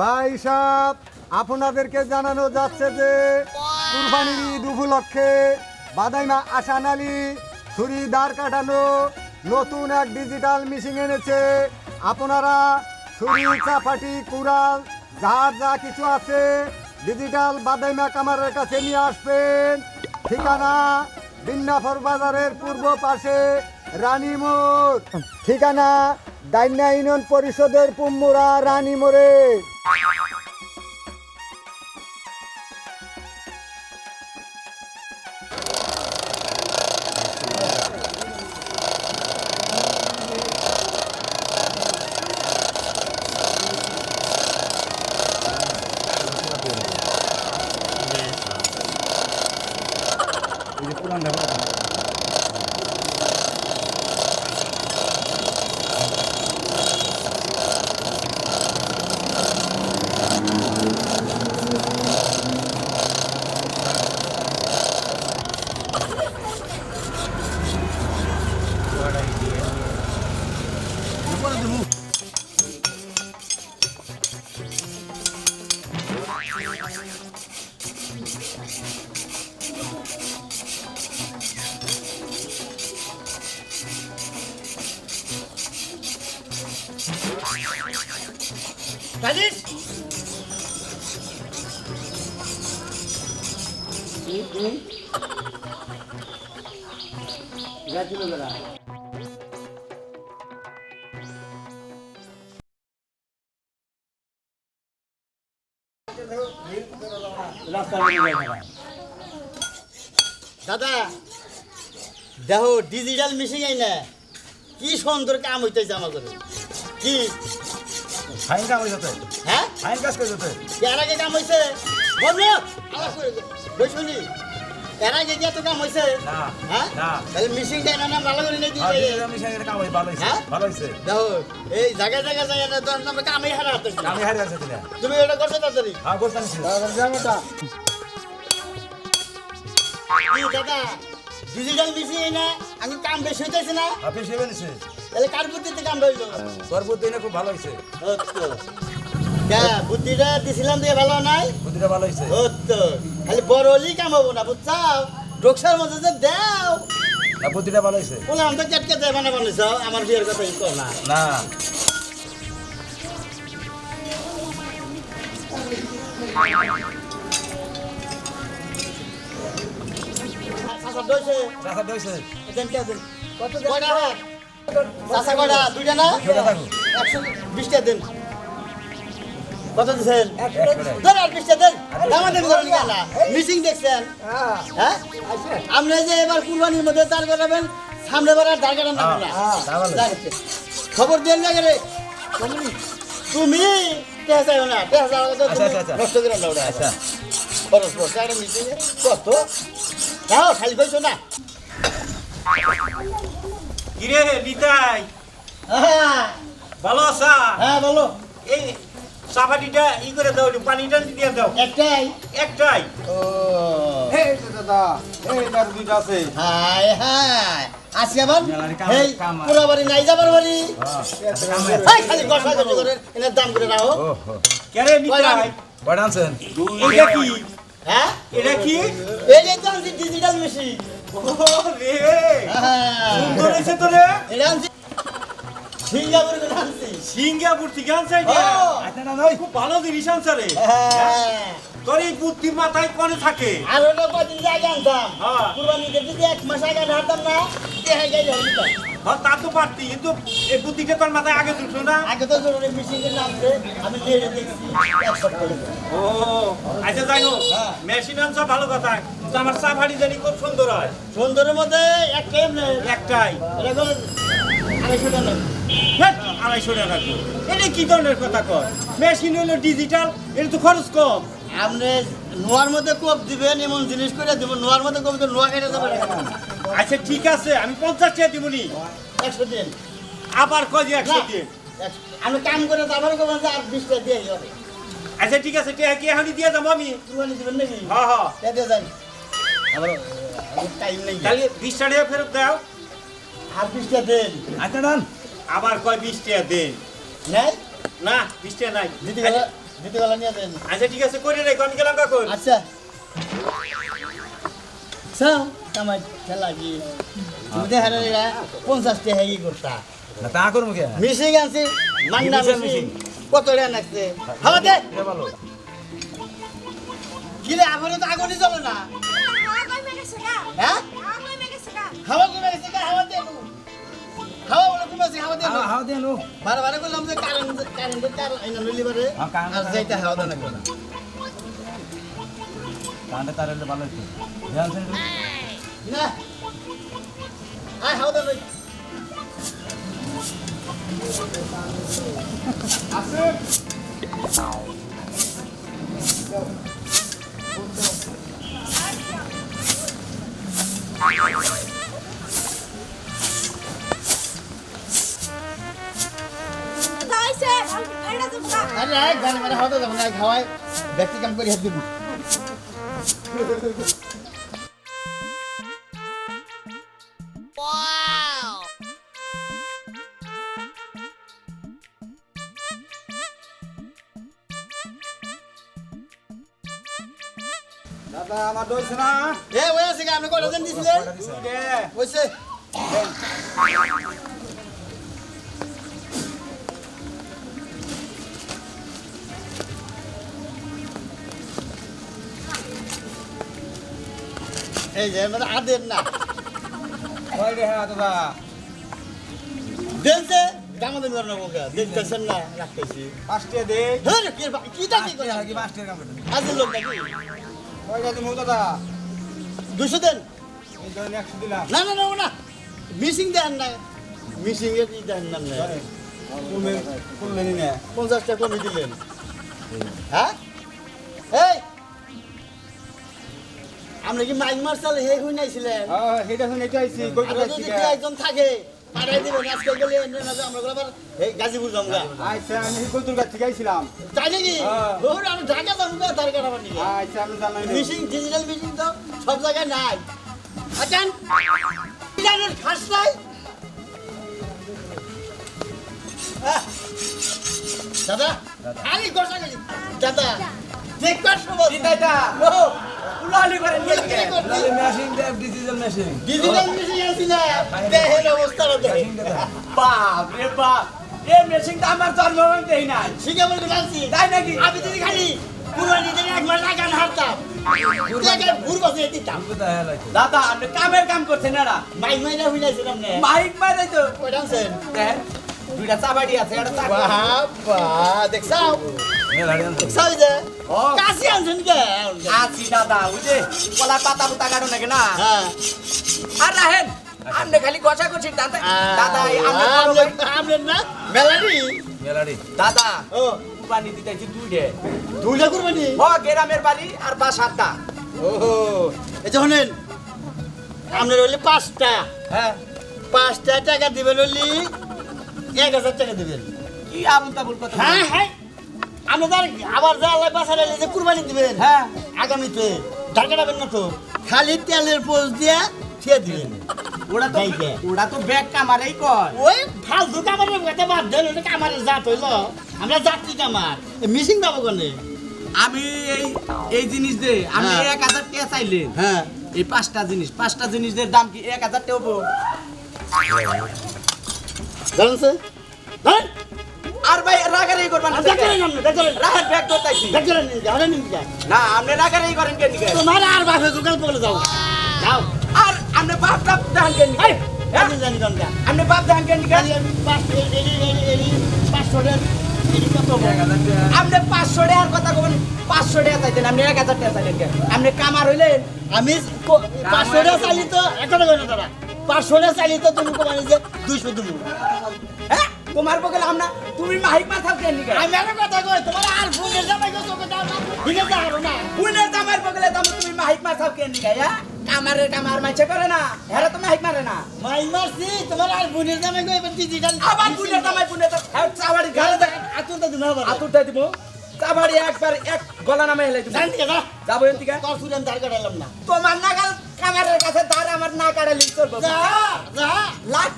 ভাই সাহেব আপনাদেরকে জানানো যাচ্ছে যে কুরবানির ঈদ উপলক্ষে বাদাইমা আসান আলী ছুরি দাঁড় কাটানো নতুন এক ডিজিটাল মেশিন এনেছে। আপনারা ছুরি, চাপাটি, কুড়াল যার যা কিছু আছে ডিজিটাল বাদাইমা কামারের কাছে নিয়ে আসবেন। ঠিকানা বিন্নাফর বাজারের পূর্ব পাশে রানী রানীমোড় ঠিকানা ডাইনা ইউনিয়ন পরিষদের পুম্মুরা রানীমোড়ে রাজেশ দাদা দেখো ডিজিটাল মিশিং এই না কি সুন্দর কাম হইতেছে আমাদের। কি? ফাইন কাম হয়ে যেতে হ্যাঁ? ফাইন কাজ করে যেতে এর আগে কাম হয়েছে বলল আবার করে এর আগে কি এত কাম হয়েছে না, হ্যাঁ? না। তাহলে মিশিংটা এনে নাম ভালো করে ডিজিটাল এর কাম হয়ে ভালো হয়েছে হ্যাঁ? ভালো হয়েছে দেখো এই জায়গায় জায়গায় জায়গায় না তো আমরা কামই হারা হাতে আমি হারিয়ে আছে তুমি এটা করছ তাড়াতাড়ি? হ্যাঁ বলতাম ছিল কি দাদা ডিজিটাল মিশিং না আমি কাম বেশি হইতেছে না? আপনি সেবে নিছে তাহলে কার বুদ্ধিতে কাম রইল তোর বুদ্ধি না খুব ভালো কে বুদ্ধিটা দিছিলাম দিয়ে ভালো নাই? বুদ্ধিটা ভালো হয়েছে ও তো খালি বড় হলেই কাম হব না বুঝছাও? ডোকসার মধ্যে যে দেও। না বুদ্ধিটা ভালো হয়েছে বলে আমি তো কেটকে দেয় মানে বানিয়েছ আমার বিয়ের কথা কর না। না। কে দেন কত চাষা কয়টা? দুইটা না। একশো বিশটা দেন। কত দিচ্ছেন ধর আর বিশটা দেন। মিসিং দেখছেন? হ্যাঁ। আপনি যে এবার কুরবানির মধ্যে দাঁড় করাবেন সামনে বার আর দাঁড় করান না হ্যাঁ। যাক, খবর দেন না রে? তুমি? না। আচ্ছা, আচ্ছা, আচ্ছা। নষ্ট করে না। ওটা খরচ খরচ একটা মিটিং কত? যাও খালি কইছো না। কিরে নিতাই হ্যাঁ। ভালো আছা? হ্যাঁ বলো এই চাপাটিটা ই করে দাও পানিটা দিয়ে দাও। একটাই? একটাই। ও। এই দাদা এই তার দুইটা আছে। হাই হাই আসি আবার? এই পুরা বাড়ি নাই যাবার বাড়ি? হ্যাঁ খালি গসা গসা করে এনার দাম করে নাও কেরে নিতাই কয়টা আনছেন? এটা কি? হ্যাঁ? এটা কি? এই যে ডিজিটাল মেশিন হ্যাঁ সিঙ্গাপুর থেকে আনছে। আচ্ছা খুব ভালো জিনিস আনছে রে হ্যাঁ তোর মাথায় কনে থাকে আর ওটা কদিন আগে আনতাম হ্যাঁ। কুরবানিতে যদি এক মাস আগে আনতাম না দেখা যায় হইতো হ্যাঁ তা তো পারতি কিন্তু এই বুদ্ধিটা তোর মাথায় আগে তুলছো না। আগে তো জরুরি মেশিনের নামছে আমি দেখছি। ও আচ্ছা যাই হোক হ্যাঁ। মেশিন আনছো ভালো কথা। কিন্তু আমার চাপাটি জানি খুব সুন্দর হয়। সুন্দরের মধ্যে এক কেম নেই একটাই। এরকম আড়াইশো টাকা। হ্যাঁ, আড়াইশো টাকা করে। এটা কি ধরনের কথা কর মেশিন হলো ডিজিটাল এটা তো খরচ কম। আপনি নোয়ার মধ্যে কোপ দিবেন এমন জিনিস করে দিব নোয়ার মধ্যে কোপ দিবেন নোয়া কেটে দেবেন আচ্ছা ঠিক আছে আমি পঞ্চাশ টাকা দিবনি একশো দিন। আবার কয় যে একশো দিন? আমি কাম করে তারপরে করবেন যে আর বিশটা দিয়ে যাবে। আচ্ছা ঠিক আছে টিয়া কি এখনই দিয়ে যাব আমি? কুরবানি দিবেন নাকি? হ্যাঁ হ্যাঁ দিয়ে দিয়ে যান। আবার টাইম নেই। তাহলে বিশ টাকা ফেরত দাও। আর বিশটা দেন। আচ্ছা ডান আবার কয় বিশ টাকা দেন? নাই? না বিশ টাকা নাই। দিদি গেলে দিতে গেলে নিয়ে দেন আচ্ছা ঠিক আছে করে রেখো আমি গেলাম কাকুন আচ্ছা। সাও কামাই খেলা কি? তুমি দেখা রে পঞ্চাশটা হেগি করতা। না তা করব কে? মিশিং আনছি মান্না মিশিং। কত রে নাকছে হাওয়া দে। ভালো। কিরে আগুনে তো আগুনই জ্বলে না। হ্যাঁ? হাওয়া কমে গেছে কা? হাওয়া দে। হাওয়া বলে কমেছে হাওয়া দে। হাওয়া হাওয়া নো বারে বারে বললাম যে কারেন্ট কারেন্টের তার আইনা লইলি বারে। হ্যাঁ, আর যাইতে হাওয়া দেন না। কান্ডে তার হলে ভালো হতো জানছেন না আয় হাওয়া দেন আরে, আয়, গান মানে হাওয়া দেন না খাওয়ায়। ব্যক্তি কাম করে, হাত দিব। দইছে না এ ওই আছে আপনি কয়টা দিন দিছিলেন দে হইছে এই যে মানে আদের না ওই রে হ্যাঁ দাদা দেখছে দামাদামি করেন ওকে দেখতেছেন না রাখতেছি পাঁচটা দে হ্যাঁ কি কি দাবি কি মাস্টার কাম আজের লোক নাকি দুশো দেন। না না না না মিসিং দেন না মিসিং এর দেন না না পঞ্চাশটা কমে দিলেন। হ্যাঁ? এই! কি মাইক মার্শাল হে হই নাইছিলেন হ্যাঁ সেটা আইছি একজন থাকে পাঠাই দিবেন আজকে গেলে এনে না যে আমরা আবার এই গাজীপুর যাব আচ্ছা আমি কইতুর কাছ আইছিলাম। তাই নাকি? হ্যাঁ। আমি ঢাকা যাব তার কাটা বানি আচ্ছা আমি জানাই মিশিং ডিজিটাল মিশিং তো সব জায়গায় নাই। আচ্ছা খাস নাই। দাদা আমি গোসা গেলি? দাদা। না আমার জন্ম দেই নাই শিখে বলতে পারছি তাই নাকি? আমি যদি খালি পুরো নিজের এক মাস আগে হারতাম দাদা আপনি কামের কাম করছেন না মাইক মাইনা হইলাইছিলাম না মাইক মারে তো। কয়টা দুইটা চাবাড়ি আছে একটা চাকরি বাবা দেখছাও? মেলা দেখছাও যে। কাশি আনছেন কে আছি দাদা ওই যে কলা পাতা পুতা কাটো নাকি না আর রাহেন আপনি খালি গসা করছেন দাদা দাদা ভাই। আপনার না মেলারি মেলাডি দাদা ও কুরবানি দিতেছি দুইটে দুইটা করবেনি ও গ্রামের বাড়ি আর বা সাতটা ওহো এই যে শোনেন আপনার হইলে পাঁচটা হ্যাঁ পাঁচটা টাকা দিবেন হইলি এক হাজার টাকা দিবেন কি আবুল তাবুল কথা হ্যাঁ হ্যাঁ আবার যা আল্লাহ যে কুরবানি দিবেন। হ্যাঁ। আগামীতে ঢাকা যাবেন না তো? খালি তেলের পোজ দিয়ে ছিয়া দিবেন। ওরা তো ওরা তো ব্যাগ কামারেই কয়। ওই ফালতু কামারের কথা বাদ দেন ওটা কামারের জাত হইল। আমরা কামার। কোনে? আমি এই এই জিনিস দে আমি হ্যাঁ। এক হাজার টাকা চাইলে। হ্যাঁ। এই পাঁচটা জিনিস পাঁচটা জিনিসের দাম কি এক হাজার টাকা আর ভাই রাগারাই করবেন না দেখলেন আপনি দেখলেন রাহের ব্যাগ ধরতাইছি দেখলেন জানেন নিয়ে না আপনি রাগারাই করেন কেন নিকে তোমার আর বাপে দোকান পড়ে যাও। যাও। আর আপনি বাপ দাপ ধান কেন হ্যাঁ? আমি জানি কোনটা। আপনি বাপ ধান কেন খালি আমি পাঁচ এলি এলি এলি পাঁচশো টাকা এলি কত আপনি পাঁচশো টাকার কথা কবেন। পাঁচশো টাকা চাইতেন আপনি এক হাজার টাকা চাইলেন কেন? আপনি কামার হইলেন। আমি পাঁচশো টাকা চাইলি তো না তারা। পাঁচশো টাকা চাইলি তো তুমি কমানি যে দুইশো তুমি হ্যাঁ? তোমার বগলে আমরা তুমি মাহিক মাথাও কেন নিকে আমি একটা কথা কই তোমার আর ফোনের জামাই গো তোকে দাও না দিনে যাও না। কুইনের দামের বগলে দাম তুমি মাহিক মাথাও কেন নিকে হ্যাঁ? কামারের কামার মাইছে করে না হেরা তো মাহিক মারে না। মাই মারছি তোমার আর ফোনের জামাই গো এবার ডিজিটাল আবার কুইনের দামাই কুইনে তো চাবাড়ি ঘাড়ে দেখ তো দিন হবে আতুরটা দিব। চাবাড়ি একবার এক গলা নামে হেলাই দিব। জানি না। যাব এদিকে তোর ফুলেন দাঁড় কাটাইলাম না। তোমার নাগাল কামারের কাছে দাঁড়া আমার না কাটালি চলবো। যা লাখ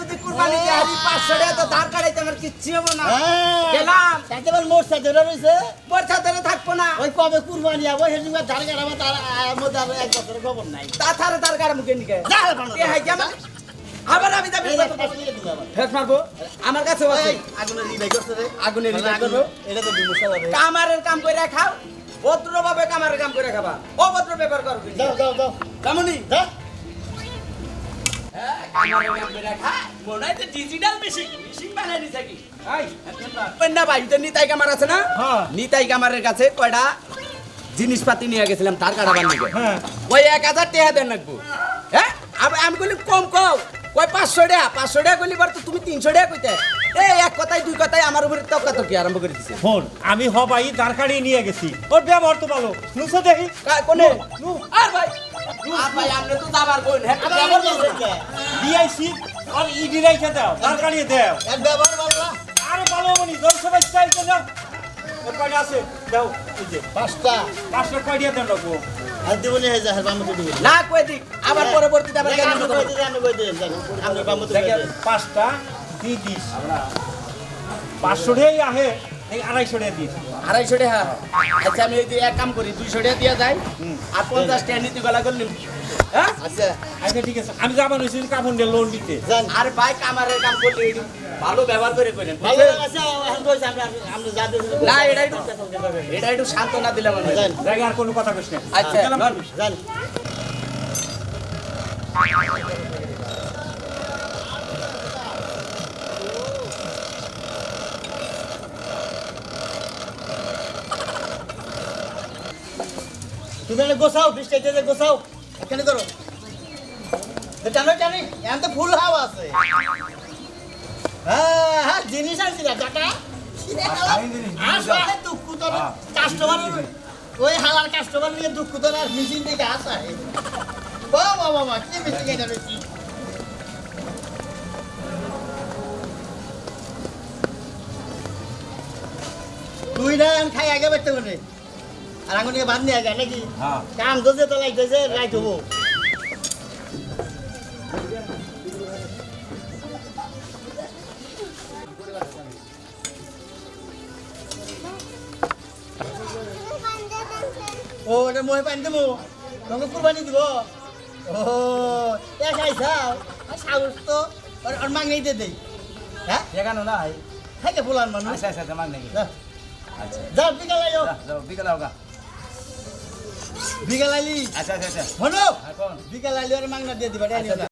যদি কুরবানি দিয়ে হারি পাঁচশো টাকা তো ধার কাটাইতে আমার কিচ্ছু হব না। হ্যাঁ। গেলাম। সাথে রয়েছে থাকব না। ওই কবে কুরবানি যাব সেদিন ধার কাটাবো তার মধ্যে আর এক বছরের খবর নাই। ধার হাই আমার? আবার আমি যাবি। ফাঁস মারবো? আমার কাছে আগুনের। কামারের কাম করে খাও। ভদ্রভাবে কামারের কাম করে খাবা। অভদ্র ব্যবহার করো। যাও যাও যাও কামনি। কামার জিনিসপাতি নিয়ে গেছিলাম তার কাটা বানিয়ে হ্যাঁ। ওই এক হাজার টাকা দেন রাখব হ্যাঁ? আমি- আমি বলি কম কম কই পাঁচশো টাকা পাঁচশো টাকা করলি বার তো তুমি তিনশো টাকা কইতে। এই এক কথায় দুই কথায় আমার উপরে তর্কাতর্কি আরম্ভ করে দিছে। ফোন আমি হবাই দাঁড় কাড়িয়ে নিয়ে গেছি। ওর ব্যবহার তো ভালো। নুসো দেখি। কা- কোনে? আর ভাই আর ভাই আপনি তো হ্যাঁ ব্যবহার করছেন। কে? আর ইডি রাইখে দাও দাঁড় কাড়িয়ে দাও। এক ব্যবহার ভালো আরে ভালো হবনি জনসভায় চাইছে না কয়টা আছে? দাও এই যে। পাঁচটা। পাঁচটা কয়টা দেন রাখব? আর হয়ে বামুতে দিবনি না। কই দিক আবার পরবর্তীতে কেন আপনি বামুতে দিলেন। পাঁচটা। দিয়ে দিস। পাঁচশো টাকাই আহে আড়াইশো টাকা দিস। আড়াইশো টাকা আচ্ছা আমি এক কাম করি দুইশো টাকা দিয়ে যাই আর পঞ্চাশ টাকা নীতি গলা করলি হ্যাঁ? আচ্ছা আচ্ছা ঠিক আছে। আমি যাবার হয়েছি কাপড় লোন দিতে। যান। আর ভাই কামারের কাম করলে ভালো ব্যবহার করে করেন ভালো আছে এখন কইছে আপনি আপনি যা না এটা একটু এটা একটু সান্ত্বনা দিলাম আমি যান। আর কোনো কথা কইস না। আচ্ছা। তুমি এনে গোছাও বৃষ্টি যে গোছাও। এখানে করো টানো টানি। এখন তো ফুল হাওয়া আছে। হ্যাঁ হ্যাঁ জিনিস আনছি না টাকা। দুঃখ তো কাস্টমার ওই হালার কাস্টমার নিয়ে দুঃখ তো আর। মেশিন থেকে আসা বাবা বাবা কি মেশিন এটা তুই না খাই আগে বেরতে পারে আর নিয়ে বাদ নিয়ে আগে নাকি? হ্যাঁ। কাম দোষে তো লাগতেছে রাইট হব। ও এটা মহে পানি দেবো। তোমাকে কুরবানি দিব। ও এ খাইছাও সাহস তো ওর ওর মাগ নেই দে দেই। হ্যাঁ? এখানে না খাইকে ফুলান মানুষ। আচ্ছা আচ্ছা নাকি যা আচ্ছা। যা বিকাল যাও বিকেল হোগা বিকাল আইলি আচ্ছা আচ্ছা আচ্ছা। মনো হ্যাঁ বিকাল আইলি ওর মাগনা দিয়ে দিবা এটা নিও না